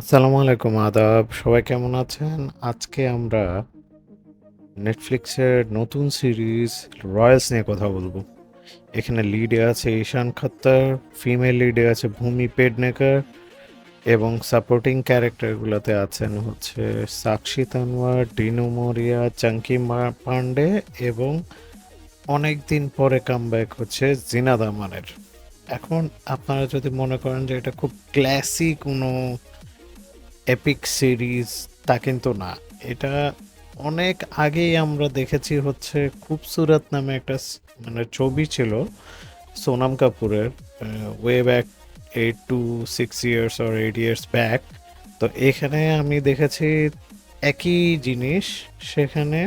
আসসালামু আলাইকুম, আদাব। সবাই কেমন আছেন? আজকে আমরা নেটফ্লিক্সের নতুন সিরিজ রয়্যালস নিয়ে কথা বলব। এখানে লিডে আছে ঈশান খত্তার ফিমেল লিডে আছে ভূমি পেডনেকার এবং সাপোর্টিং ক্যারেক্টারগুলোতে আছেন হচ্ছে সাক্ষী তানওয়ার, ডিনু মরিয়া চাঙ্কি পান্ডে এবং অনেক দিন পরে কামব্যাক হচ্ছে জিনাদ আমানের। এখন আপনারা যদি মনে করেন যে এটা খুব ক্লাসিক কোনো এপিক সিরিজ তা কিন্তু না। এটা অনেক আগেই আমরা দেখেছি হচ্ছে খুবসুরত নামে একটা মানে ছবি ছিল সোনাম কাপুরের way back eight to six years or eight years back তো এখানে আমি দেখেছি একই জিনিস, সেখানে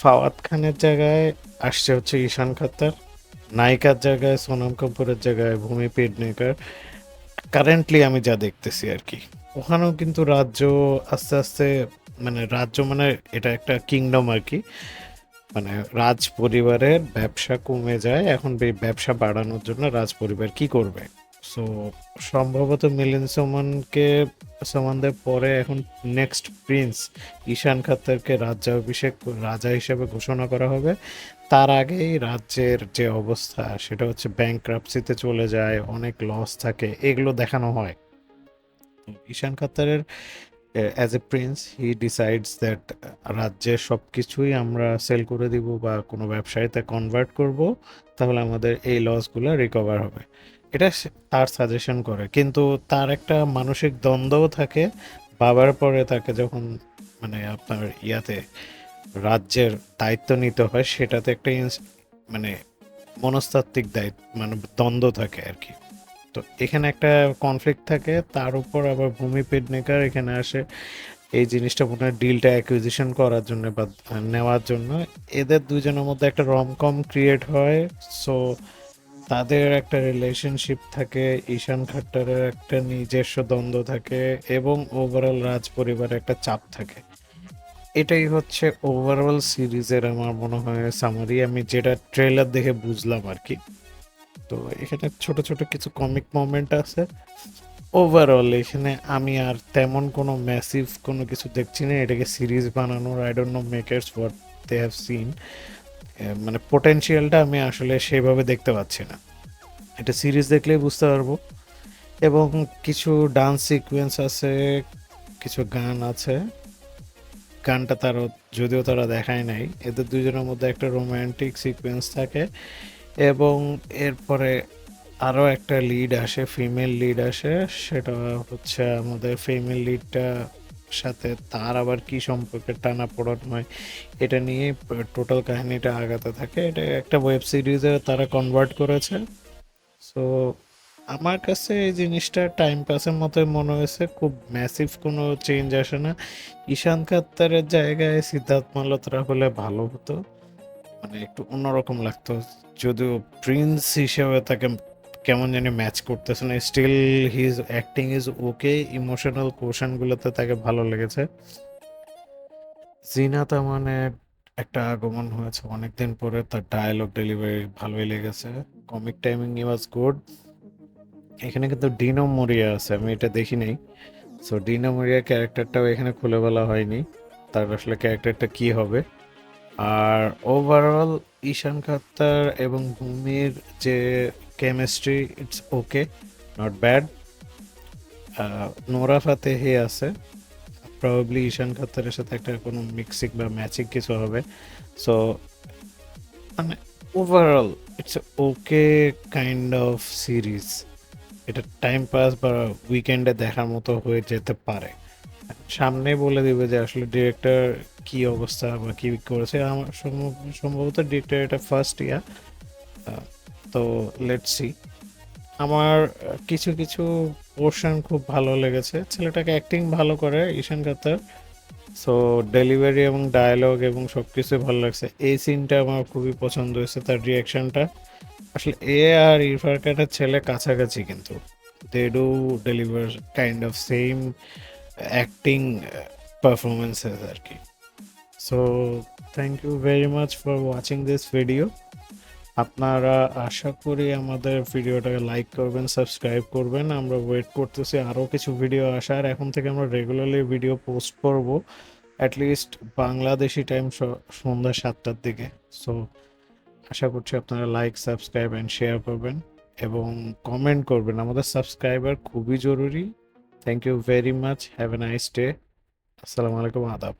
ফাওয়াদ খানের জায়গায় আসছে হচ্ছে ঈশান খাত্তার, নায়িকার জায়গায় সোনাম কাপুরের জায়গায় ভূমি পেডনেকার। কারেন্টলি আমি যা দেখতেছি আর কি। ওখানেও কিন্তু রাজ্য আস্তে আস্তে মানে রাজ্য মানে এটা একটা কিংডম আর কি। মানে রাজ পরিবারের ব্যবসা কমে যায়, এখন ব্যবসা বাড়ানোর জন্য রাজ পরিবার কি করবে? সো সম্ভবত মিলিন্দ সোমানকে, সোমানদের পরে এখন নেক্সট প্রিন্স ঈশান খাত্তারকে রাজ্যাভিষেক রাজা হিসেবে ঘোষণা করা হবে। তার আগেই রাজ্যের যে অবস্থা, সেটা হচ্ছে ব্যাংক চলে যায়, অনেক লস থাকে, এগুলো দেখানো হয়। Ishaan খাত্তারের as a prince he decides that রাজ্যের সব কিছুই আমরা সেল করে দিব বা কোনো ব্যবসায়ীতে কনভার্ট করব, তাহলে আমাদের এই লসগুলো রিকভার হবে। এটা তার সাজেশন করে। কিন্তু তার একটা মানসিক দ্বন্দ্বও থাকে। বাবার পরে তাকে যখন মানে আপনার ইয়াতে রাজ্যের দায়িত্ব নিতে হয়, সেটাতে একটা মানে মনস্তাত্ত্বিক দায়িত্ব মানে দ্বন্দ্ব থাকে আর কি। তো এখানে একটা কনফ্লিক্ট থাকে, তার উপর আবার ভূমি পেডনেকার এখানে আসে। এই জিনিসটা মনে হয় ডিলটা অ্যাকুইজিশন করার জন্য বা নেওয়ার জন্য। এদের দুজনের মধ্যে একটা রমকম ক্রিয়েট হয় সো তাদের একটা রিলেশনশিপ থাকে, ঈশান খাট্টারের একটা নিজস্ব দ্বন্দ্ব থাকে এবং ওভারঅল রাজ পরিবারের একটা চাপ থাকে। এটাই হচ্ছে ওভারঅল সিরিজের আমার মনে হয় সামারি আমি যেটা ট্রেলার দেখে বুঝলাম আর কি। তো এখানে ছোট ছোট কিছু কমিক মোমেন্ট আছে। ওভারঅল এখানে আমি আর তেমন কোনো ম্যাসিভ কোনো কিছু দেখছি না। এটাকে সিরিজ বানানোর I don't know makers what they have seen মানে পোটেনশিয়ালটা আমি আসলে সেভাবে দেখতে পাচ্ছি না। এটা সিরিজ দেখলেই বুঝতে পারব। এবং কিছু ডান্স সিকোয়েন্স আছে, কিছু গান আছে। গানটা তারও, যদিও তারা দেখায় নাই। এদের দুজনের মধ্যে একটা রোমান্টিক সিকোয়েন্স থাকে। এবং এরপরে আরও একটা লিড আসে ফিমেল লিড আসে, সেটা হচ্ছে আমাদের ফিমেল লিডটা সাথে তার আবার কি সম্পর্কে টানা পড়ানো হয় এটা নিয়ে টোটাল কাহিনীটা আগাতে থাকে। এটা একটা ওয়েব সিরিজে তারা কনভার্ট করেছে। সো আমার কাছে এই জিনিসটা টাইম পাসের মতোই মনে হয়েছে, খুব ম্যাসিভ কোনো চেঞ্জ আসে না। ঈশান খাত্তারের জায়গায় সিদ্ধার্থ মালহোত্রা হলে ভালো হতো। মানে একটু অন্যরকম লাগতো। যদিও প্রিন্স হিসেবে তাকে কেমন জানি ম্যাচ করতেছে না। Still his acting is okay emotional কোশনগুলোতে তাকে ভালো লেগেছে। জিনাত মানে একটা আগমন হয়েছে অনেকদিন পরে, তার ডায়ালগ ডেলিভারি ভালোই লেগেছে। কমিক টাইমিং ওয়াজ গুড এখানে কিন্তু ডিনো মরিয়া আছে, আমি এটা দেখি নাই। সো ডিনো মরিয়া ক্যারেক্টারটাও এখানে খুলে বলা হয়নি। তার আসলে ক্যারেক্টারটা কি হবে? আর ওভারঅল ঈশান খাত্তার এবং ভূমির যে chemistry it's okay not bad Nora Fatehi আছে। প্রবাবলি ঈশান খাত্তারের সাথে একটা কোনো মিক্সিং বা ম্যাচিং কিছু হবে। সো মানে overall it's okay kind of series এটা টাইম পাস বা উইকেন্ডে দেখার মতো হয়ে যেতে পারে। সামনে বলে দিবে যে আসলে ডিরেক্টর কি অবস্থা বা কি করেছে? আমার সম্ভব- সম্ভবত ডিরেক্টর এটা ফার্স্ট ইয়ার তো লেটস সি আমার কিছু কিছু পোর্শন খুব ভালো লেগেছে। ছেলেটাকে অ্যাক্টিং ভালো করে, ঈশান কাত্তার। সো ডেলিভারি এবং ডায়ালগ এবং সব কিছু ভালো লাগছে। এই সিনটা আমার খুবই পছন্দ হয়েছে, তার রিয়াকশনটা আসলে এ আর ইরফান খানের ছেলে কাছাকাছি কিন্তু। They do deliver kind of same acting performances আর কি। So thank you very much for watching this video আপনারা আশা করি আমাদের ভিডিওটাকে লাইক করবেন সাবস্ক্রাইব করবেন। আমরা ওয়েট করতেছি আরও কিছু ভিডিও আসার। এখন থেকে আমরা রেগুলারলি ভিডিও পোস্ট করব অ্যাটলিস্ট বাংলাদেশি টাইম সন্ধ্যা সাতটার দিকে। সো আশা করছি আপনারা লাইক সাবস্ক্রাইব অ্যান্ড শেয়ার করবেন এবং কমেন্ট করবেন। আমাদের সাবস্ক্রাইবার খুবই জরুরি। Thank you very much have a nice day আসসালামু আলাইকুম, আদাব।